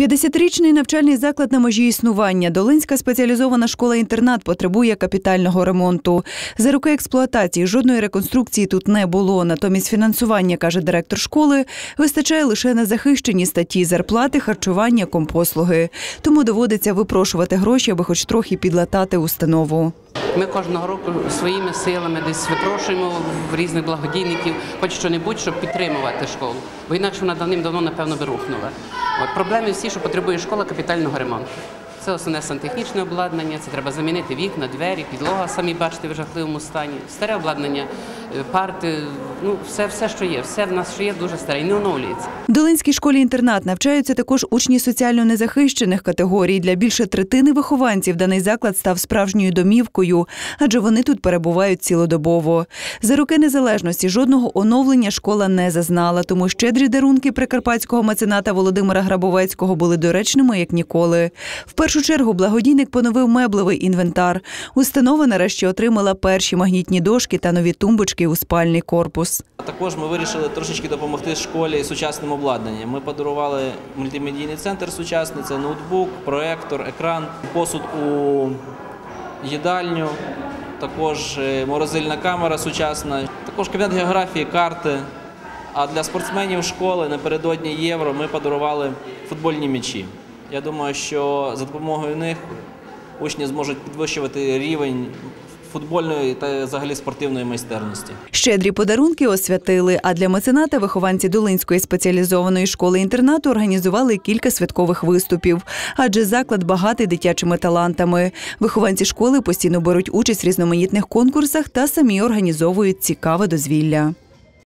50-річний навчальний заклад на межі існування. Долинська спеціалізована школа-інтернат потребує капітального ремонту. За роки експлуатації жодної реконструкції тут не було. Натомість фінансування, каже директор школи, вистачає лише на захищені статті зарплати, харчування, компослуги. Тому доводиться випрошувати гроші, аби хоч трохи підлатати установу. Ми кожного року своїми силами десь випрошуємо в різних благодійників, хоч що-небудь, щоб підтримувати школу. Бо інакше вона давним-давно, напевно, би рухнула. От проблеми всі, що потребує школа капітального ремонту. Це основне сантехнічне обладнання, це треба замінити вікна, двері, підлога, самі бачите в жахливому стані. Старе обладнання, парти, ну все, все, що є, все в нас що є, дуже старе і не оновлюється. В Долинській школі-інтернат навчаються також учні соціально незахищених категорій. Для більше третини вихованців даний заклад став справжньою домівкою, адже вони тут перебувають цілодобово. За роки незалежності жодного оновлення школа не зазнала, тому щедрі дарунки прикарпатського мецената Володимира Грабовецького були доречними як ніколи. В першу чергу благодійник поновив меблевий інвентар. Установа нарешті отримала перші магнітні дошки та нові тумбочки у спальний корпус. Також ми вирішили трошечки допомогти школі сучасним обладнанням. Ми подарували мультимедійний центр сучасний, це ноутбук, проектор, екран, посуд у їдальню, також е, морозильна камера сучасна, також кабінет географії, карти. А для спортсменів школи напередодні євро ми подарували футбольні м'ячі. Я думаю, що за допомогою них учні зможуть підвищувати рівень футбольної та взагалі спортивної майстерності. Щедрі подарунки освятили. А для мецената вихованці Долинської спеціалізованої школи-інтернату організували кілька святкових виступів, адже заклад багатий дитячими талантами. Вихованці школи постійно беруть участь в різноманітних конкурсах та самі організовують цікаве дозвілля.